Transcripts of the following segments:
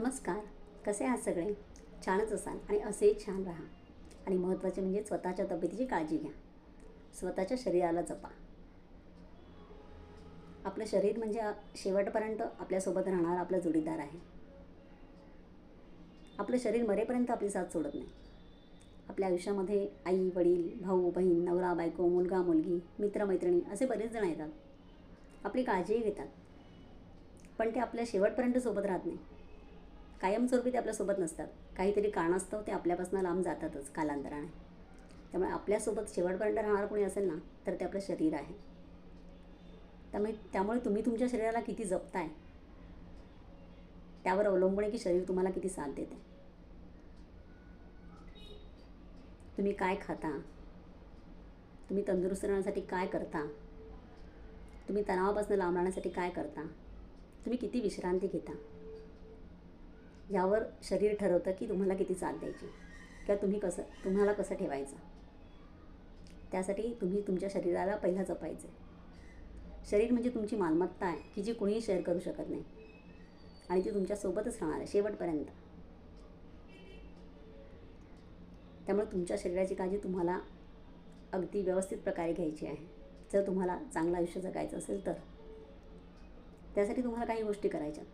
नमस्कार. कसे आहात सगळे? छानच असाल आणि असेही छान राहा. आणि महत्त्वाचे म्हणजे स्वतःच्या तब्येतीची काळजी घ्या. स्वतःच्या शरीराला जपा. आपलं शरीर म्हणजे शेवटपर्यंत आपल्यासोबत राहणारा आपला जोडीदार आहे. आपलं शरीर मरेपर्यंत आपली साथ सोडत नाही. आपल्या आयुष्यामध्ये आई वडील भाऊ बहीण नवरा बायको मुलगा मुलगी मित्रमैत्रिणी असे बरेच जण येतात. आपली काळजीही घेतात. पण ते आपल्या शेवटपर्यंत सोबत राहत नाही. कायमस्वरूपी ते आपल्यासोबत नसतात. काहीतरी कारणास्तव ते आपल्यापासून लांब जातातच कालांतराने. त्यामुळे आपल्यासोबत शेवटपर्यंत राहणार कोणी असेल ना तर ते आपलं शरीर आहे. त्यामुळे त्यामुळे तुम्ही तुमच्या शरीराला किती जपताय त्यावर अवलंबून आहे की शरीर तुम्हाला किती साथ देते तुम्ही काय खाता तुम्ही तंदुरुस्त राहण्यासाठी काय करता तुम्ही तणावापासून लांब राहण्यासाठी काय करता तुम्ही किती विश्रांती घेता यावर शरीर ठरवतं की तुम्हाला किती साथ द्यायची. किंवा तुम्ही कसं तुम्हाला कसं ठेवायचं. त्यासाठी तुम्ही तुमच्या शरीराला पहिला जपायचं. शरीर म्हणजे तुमची मालमत्ता आहे की जी कुणीही शेअर करू शकत नाही. आणि ती तुमच्यासोबतच राहणार आहे शेवटपर्यंत. त्यामुळे तुमच्या शरीराची काळजी तुम्हाला अगदी व्यवस्थित प्रकारे घ्यायची आहे. जर तुम्हाला चांगलं आयुष्य जगायचं असेल तर. त्यासाठी तुम्हाला काही गोष्टी करायच्या.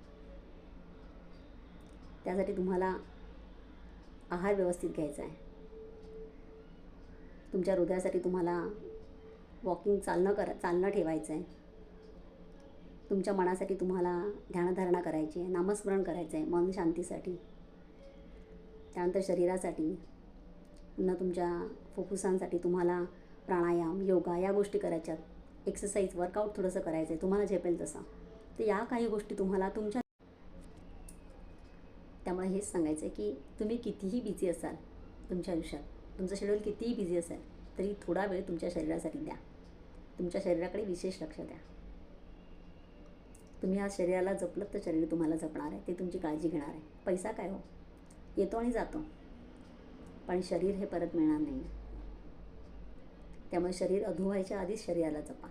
त्यासाठी तुम्हाला आहार व्यवस्थित घ्यायचा आहे. तुमच्या हृदयासाठी तुम्हाला वॉकिंग चालणं करा चालणं ठेवायचं आहे तुमच्या मनासाठी तुम्हाला ध्यानधारणा करायची आहे नामस्मरण करायचं आहे मन शांतीसाठी. त्यानंतर शरीरासाठी पुन्हा तुमच्या फुफ्फुसांसाठी तुम्हाला प्राणायाम योगा या गोष्टी करायच्यात. एक्सरसाइज वर्कआउट थोडंसं करायचं आहे तुम्हाला झेपेल तसं. तर या काही गोष्टी तुम्हाला तुमच्या त्यामुळे हेच सांगायचं आहे की तुम्ही कितीही बिझी असाल तुमच्या आयुष्यात तुमचं शेड्यूल कितीही बिझी असेल तरी थोडा वेळ तुमच्या शरीरासाठी द्या. तुमच्या शरीराकडे विशेष लक्ष द्या. तुम्ही आज शरीराला जपलं तर शरीर तुम्हाला जपणार आहे ते तुमची काळजी घेणार आहे. पैसा काय हो? येतो आणि जातो. पण शरीर हे परत मिळणार नाही. त्यामुळे शरीर अधू व्हायच्या आधीच शरीराला जपा.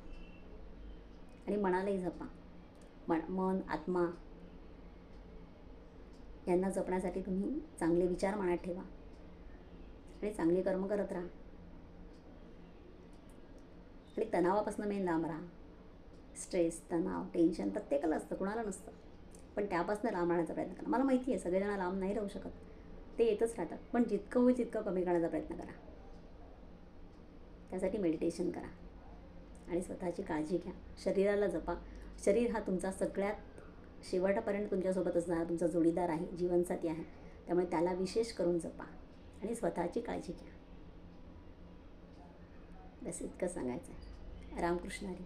आणि मनालाही जपा. मन मन आत्मा यांना जपण्यासाठी तुम्ही चांगले विचार मनात ठेवा. आणि चांगले कर्म करत राहा. आणि तणावापासून मेन लांब राहा. स्ट्रेस तणाव टेन्शन प्रत्येकाला असतं कुणाला नसतं. पण त्यापासून लांब राहण्याचा प्रयत्न करा. मला माहिती आहे सगळेजण लांब नाही राहू शकत. ते येतच राहतात. पण जितकं होईल तितकं कमी करण्याचा प्रयत्न करा. त्यासाठी मेडिटेशन करा. आणि स्वतःची काळजी घ्या. शरीराला जपा. शरीर हा तुमचा सगळ्यात शेवटापर्यंत तुमच्यासोबत असणारा तुमचा जोडीदार आहे जीवनसाथी आहे. त्यामुळे त्याला विशेष करून जपा आणि स्वतःची काळजी घ्या. बस इतकं सांगायचं आहे रामकृष्ण हरी.